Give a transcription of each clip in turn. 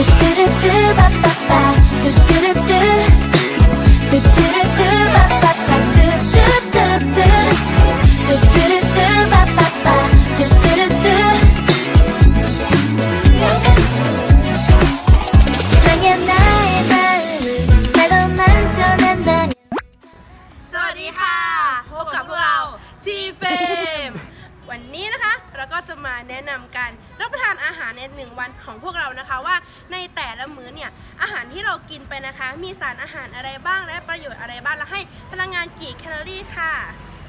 뚜뚜뚜뚜 빠빠빠 ก็จะมาแนะนำการรับประทานอาหารในหนึ่งวันของพวกเรานะคะว่าในแต่ละมื้อเนี่ยอาหารที่เรากินไปนะคะ มีสารอาหารอะไรบ้างและประโยชน์อะไรบ้างและให้พลังงานกี่แคลอรี่ค่ะ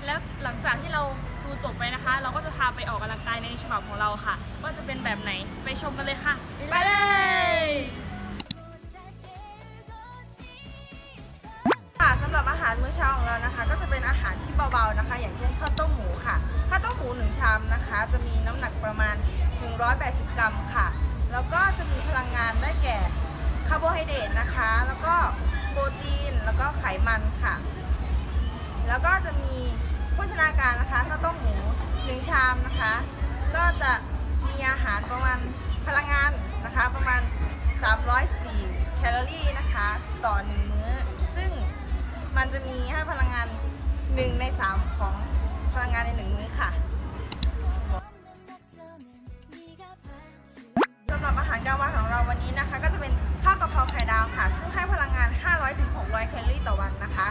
แล้วหลังจากที่เราดูจบไปนะคะ เราก็จะพาไปออกกำลังกายในฉบับของเราค่ะ ว่าจะเป็นแบบไหนไปชมกันเลยค่ะ ไปเลยารมื้อเช้าของเรานะคะ ก็จะเป็นอาหารที่เบาๆนะคะ อย่างเช่นข้าวต้มหมูค่ะข้าวต้มหมูหนึ่งชามนะคะ จะมีน้ำหนักประมาณ 180 กรัมค่ะ แล้วก็จะมีพลังงานได้แก่คาร์โบไฮเดรตนะคะ แล้วก็โปรตีนแล้วก็ไขมันค่ะ แล้วก็จะมีโภชนาการนะคะข้าวต้มหมูหนึ่งชามนะคะ ก็จะมีอาหารประมาณพลังงานนะคะ ประมาณ 304 แคลอรี่นะคะ ต่อหนึ่ง จะมีให้พลังงาน1ใน3ของพลังงานใน1มื้อค่ะสำหรับอาหารกลางวันของเราวันนี้นะคะ ก็จะเป็นข้าวกะเพราไข่ดาวค่ะ ซึ่งให้พลังงาน 500-600 แคลอรี่ต่อวันนะคะ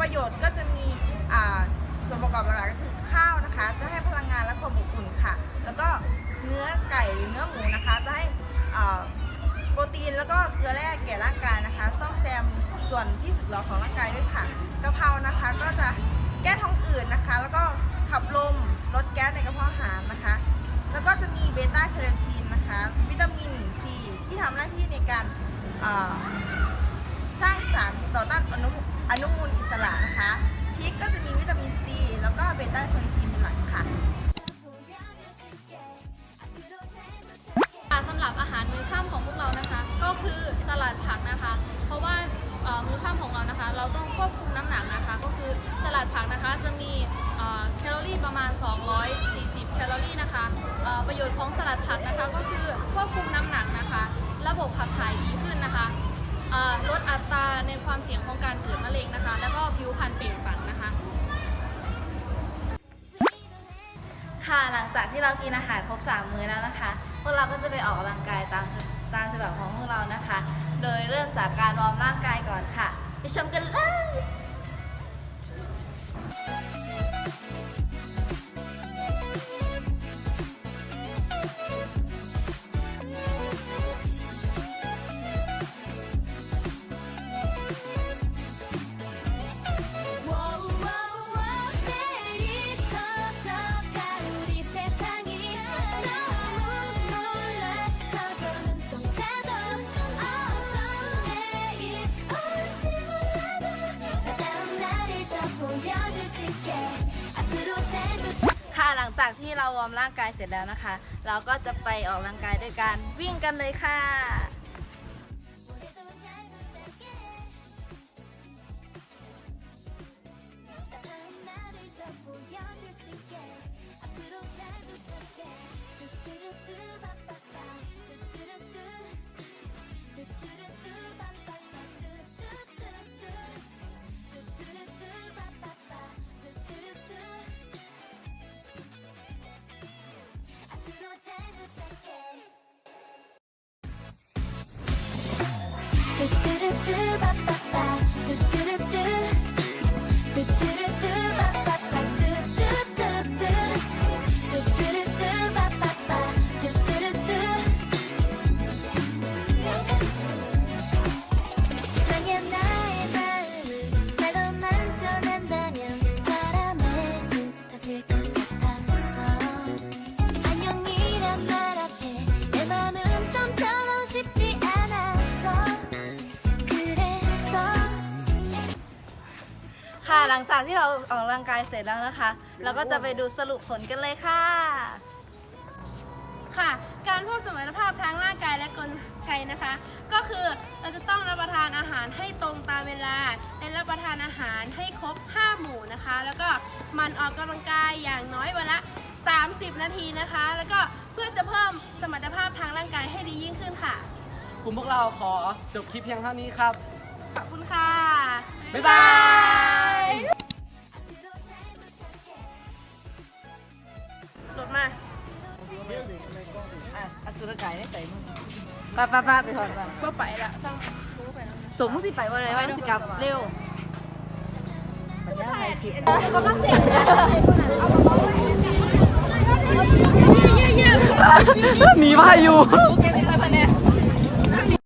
ประโยชน์ก็จะมีอ่าส่วนประกอบหลักๆก็คือข้าวนะคะ จะให้พลังงานและความอบอุ่นค่ะ แล้วก็เนื้อไก่หรือเนื้อหมูนะคะ จะให้ ปรตีนแล้วก็เกลือแร่แก่ร่างกายนะคะ ซ่อมแซมส่วนที่สึกหรอของร่างกายด้วยค่ะกะเพรานะคะก็จะแก้ท้องอืดนะคะ แล้วก็ขับลมลดแก๊สในกระเพาะอาหารนะคะ แล้วก็จะมีเบต้าแคโรทีนนะคะ วิตามินซีที่ทำหน้าที่ในการสร้างสารต่อต้านอนุอนุมูลอิสระนะคะพริกก็จะมีวิตามินซีแล้วก็เบต้าแคโรทีนเป็นหลักค่ะ็คือสลัดผักนะคะ เพราะว่าเอ่อมื้อค่ำของเรานะคะ เราต้องควบคุมน้ำหนักนะคะ ก็คือสลัดผักนะคะจะมีแคลอรี่ประมาณ 240 แคลอรี่นะคะประโยชน์ของสลัดผักนะคะ ก็คือควบคุมน้ำหนักนะคะ ระบบขับถ่ายดีขึ้นนะคะลดอัตราในความเสี่ยงของการเกิดมะเร็งนะคะ แล้วก็ผิวพรรณเปล่งปลั่งนะคะค่ะหลังจากที่เรากินอาหารครบสามมื้อแล้วนะคะ พวกเราก็จะไปออกกำลังกายตาม ตามฉบับของพวกเรานะคะ โดยเริ่มจากการวอร์มร่างกายก่อนค่ะ ไปชมกันเลย จากที่เราวอร์มร่างกายเสร็จแล้วนะคะ เราก็จะไปออกกำลังกายด้วยการวิ่งกันเลยค่ะ หลังจากที่เราออกกำลังกายเสร็จแล้วนะคะ เราก็จะไปดูสรุปผลกันเลยค่ะ ค่ะ การเพิ่มสมรรถภาพทางร่างกายและกลไกนะคะ ก็คือเราจะต้องรับประทานอาหารให้ตรงตามเวลา และรับประทานอาหารให้ครบ 5 หมู่นะคะ แล้วก็หมันออกกำลังกายอย่างน้อยวันละ 30 นาทีนะคะ แล้วก็เพื่อจะเพิ่มสมรรถภาพทางร่างกายให้ดียิ่งขึ้นค่ะผลุ่มพวกเราขอจบคลิปเพียงเท่านี้ครับ ขอบคุณค่ะ บ๊ายบาย อสุรกายได้ใส่มึงป้าป้าป้าไปถอดป้าไปละสร้างสมมติไปว่าอะไรว่าสิกลับเร็วหนีพายุแกไม่เคยพันแน่